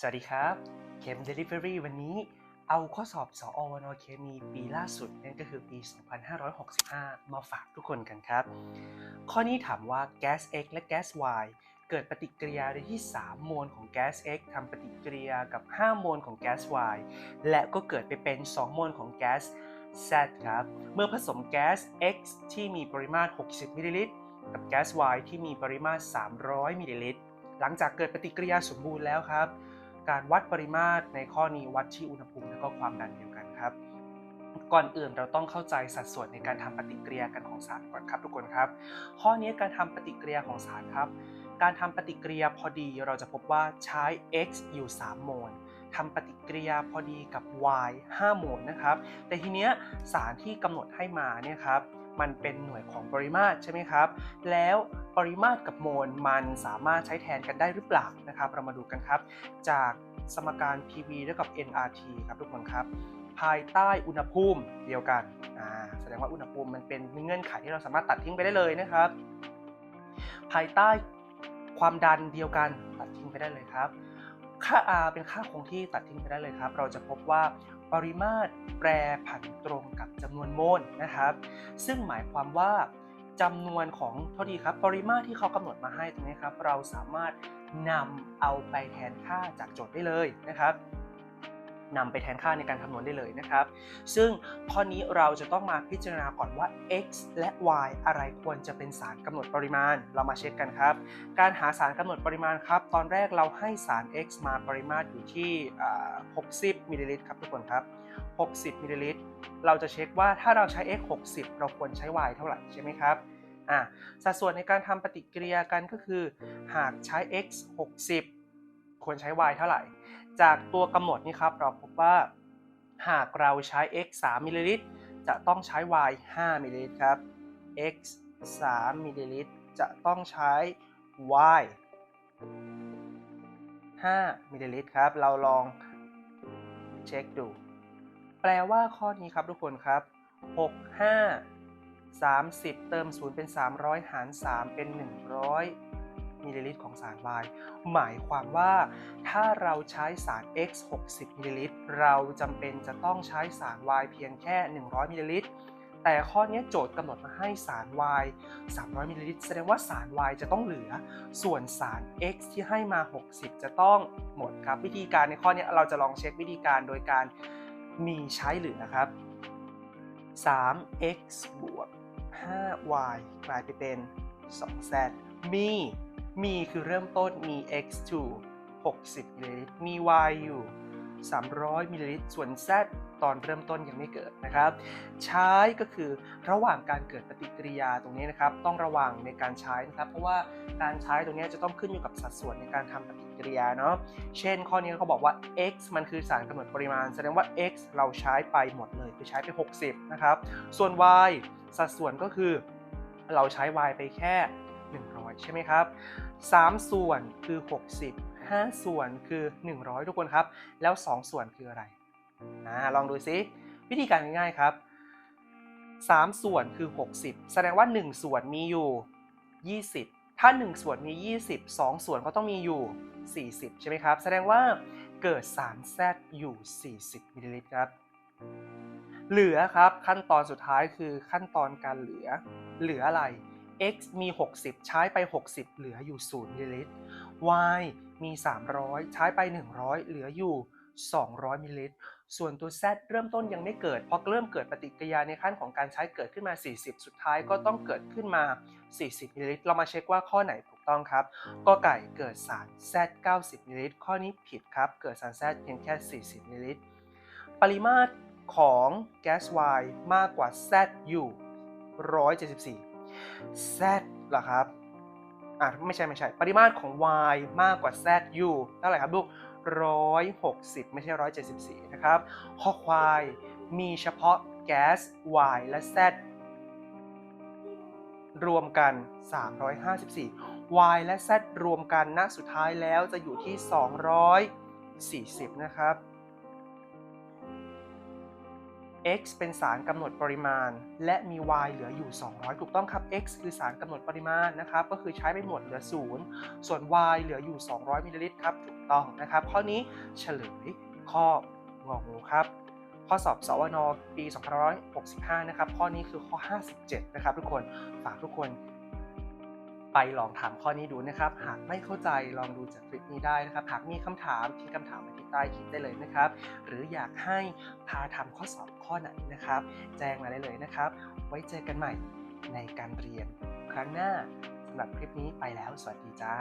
สวัสดีครับเคม Delivery วันนี้เอาข้อสอบสอวนเคมีปีล่าสุดนั่นก็คือปี 2565 มาฝากทุกคนกันครับ ข้อนี้ถามว่าแก๊ส X และแก๊ส Y เกิดปฏิกิริยาโดยที่3โมลของแก๊ส X ทำปฏิกิริยากับ5โมลของแก๊ส Y และก็เกิดไปเป็น2โมลของแก๊ส Z ครับ เมื่อผสมแก๊ส X ที่มีปริมาตร 60 มิลลิลิตร กับแก๊ส Y ที่มีปริมาตร 300 มิลลิลิตร หลังจากเกิดปฏิกิริยาสมบูรณ์แล้วครับ การวัดปริมาตรในข้อนี้วัดที่อุณหภูมิและก็ความดันเดียวกันครับ ก่อนอื่นเราต้องเข้าใจสัดส่วนในการทำปฏิกิริยากันของสารก่อนครับทุกคนครับ ข้อนี้การทำปฏิกิริยาของสารครับ การทำปฏิกิริยาพอดีเราจะพบว่าใช้ x อยู่ 3 โมลทำปฏิกิริยาพอดีกับ y 5 โมลนะครับ แต่ทีเนี้ยสารที่กำหนดให้มาเนี่ยครับ มันเป็นหน่วยของปริมาตรใช่ไหมครับ แล้วปริมาตรกับโมลมันสามารถใช้แทนกันได้หรือเปล่านะครับ เรามาดูกันครับ จากสมการ PV เท่ากับ nRT ครับทุกคนครับ ภายใต้อุณหภูมิเดียวกันอ่าแสดงว่าอุณหภูมิมันเป็นเงื่อนไขที่เราสามารถตัดทิ้งไปได้เลยนะครับ ภายใต้ความดันเดียวกันตัดทิ้งไปได้เลยครับ ค่า R เป็นค่าคงที่ตัดทิ้งไปได้เลยครับ เราจะพบว่า ปริมาตรแปรผันตรงกับจำนวนโมลนะครับ ซึ่งหมายความว่าจำนวนของเท่าดีครับ ปริมาตรที่เขากำหนดมาให้ตรงนี้ครับ เราสามารถนำเอาไปแทนค่าจากโจทย์ได้เลยนะครับ นำไปแทนค่าในการคำนวณได้เลยนะครับ ซึ่งข้อนี้เราจะต้องมาพิจารณาก่อนว่า x และ y อะไรควรจะเป็นสารกำหนดปริมาณ เรามาเช็คกันครับ การหาสารกำหนดปริมาณครับ ตอนแรกเราให้สาร x มาปริมาตรอยู่ที่ 60 มิลลิลิตรครับทุกคนครับ 60 มิลลิลิตร เราจะเช็คว่าถ้าเราใช้ x 60 เราควรใช้ y เท่าไหร่ใช่ไหมครับอะสัดส่วนในการทำปฏิกิริยากันก็คือ หากใช้ x 60 ควรใช้ y เท่าไหร่ จากตัวกำหนดนี้ครับเราพบว่าหากเราใช้ x 3มิลลิลิตรจะต้องใช้ y 5มิลลิลิตรครับ x 3มิลลิลิตรจะต้องใช้ y 5มิลลิลิตรครับ เราลองเช็คดู แปลว่าข้อนี้ครับทุกคนครับ 6 5 30 เติม 0 เป็น 300 หาร 3 เป็น 100 มิลลิลิตรของสาร Y หมายความว่าถ้าเราใช้สาร X 60มิลลิลิตรเราจำเป็นจะต้องใช้สาร Y เพียงแค่ 100มิลลิลิตรแต่ข้อนี้โจทย์กำหนดมาให้สาร Y 300มิลลิลิตรแสดงว่าสาร Y จะต้องเหลือ ส่วนสาร X ที่ให้มา 60 จะต้องหมดครับ วิธีการในข้อนี้เราจะลองเช็ควิธีการโดยการมีใช้เหลือครับ 3x บวก 5y กลายไปเป็น 2z มี มีคือเริ่มต้นมี x อยู่60มิลลิลิตรมี y อยู่ 300มิลลิลิตรส่วน z ตอนเริ่มต้นยังไม่เกิดนะครับ ใช้ก็คือระหว่างการเกิดปฏิกิริยาตรงนี้นะครับ ต้องระวังในการใช้นะครับ เพราะว่าการใช้ตรงนี้จะต้องขึ้นอยู่กับสัดส่วนในการทำปฏิกิริยาเนาะเช่น ข้อนี้เขาบอกว่า x มันคือสารกำหนดปริมาณ แสดงว่า x เราใช้ไปหมดเลยคือใช้ไป 60 นะครับ ส่วน y สัดส่วนก็คือเราใช้ y ไปแค่ 100 ใช่ไหมครับ 3 ส่วนคือ 60 5 ส่วนคือ 100 ทุกคนครับ แล้ว 2 ส่วนคืออะไรอ่าลองดูซิ วิธีการง่ายๆครับ 3 ส่วนคือ 60 แสดงว่า 1 ส่วนมีอยู่ 20 ถ้า 1 ส่วนมี 20 2 ส่วนก็ต้องมีอยู่ 40 ใช่ไหมครับ แสดงว่าเกิดสารแซดอยู่ 40มิลลิลิตรครับ เหลือครับขั้นตอนสุดท้ายคือขั้นตอนการเหลือ เหลืออะไร x มี 60 ใช้ไป 60 เหลืออยู่0มิลลิลิตร y มี 300 ใช้ไป 100 เหลืออยู่ 200มิลลิลิตร ส่วนตัว z เริ่มต้นยังไม่เกิด พอเริ่มเกิดปฏิกิริยาในขั้นของการใช้เกิดขึ้นมา 40 สุดท้ายก็ต้องเกิดขึ้นมา 40มิลลิลิตร เรามาเช็คว่าข้อไหนถูกต้องครับกอไก่เกิดสาร z 90มิลลิลิตร ข้อนี้ผิดครับ เกิดสาร z เพียงแค่ 40มิลลิลิตร ปริมาตรของแก๊ส Y มากกว่า Z อยู่ 174 Z เหรอครับอะไม่ใช่ไม่ใช่ ปริมาตรของ Y มากกว่า Z อยู่เท่าไหร่ครับลูก 160 ไม่ใช่ 174 นะครับข้อควายมีเฉพาะแก๊ส Y และ Z รวมกัน 354 Y และ Z รวมกันณสุดท้ายแล้วจะอยู่ที่ 240 นะครับ x เป็นสารกำหนดปริมาณ และมี y เหลืออยู่ 200 ถูกต้องครับ x คือสารกำหนดปริมาณนะครับ ก็คือใช้ไปหมดเหลือ 0 ส่วน y เหลืออยู่ 200มิลลิลิตรครับถูกต้องนะครับ ข้อนี้เฉลยข้ององูครับ ข้อสอบสวนปี2565 นะครับ ข้อนี้คือข้อ 57 นะครับทุกคนฝากทุกคน ไปลองถามข้อนี้ดูนะครับ หากไม่เข้าใจลองดูจากคลิปนี้ได้นะครับ หากมีคำถามทิ้งคำถามไว้ที่ใต้คลิปได้เลยนะครับ หรืออยากให้พาทำข้อสอบข้อไหนนะครับ แจ้งมาได้เลยนะครับ ไว้เจอกันใหม่ในการเรียนครั้งหน้าสำหรับคลิปนี้ไปแล้ว สวัสดีจ้า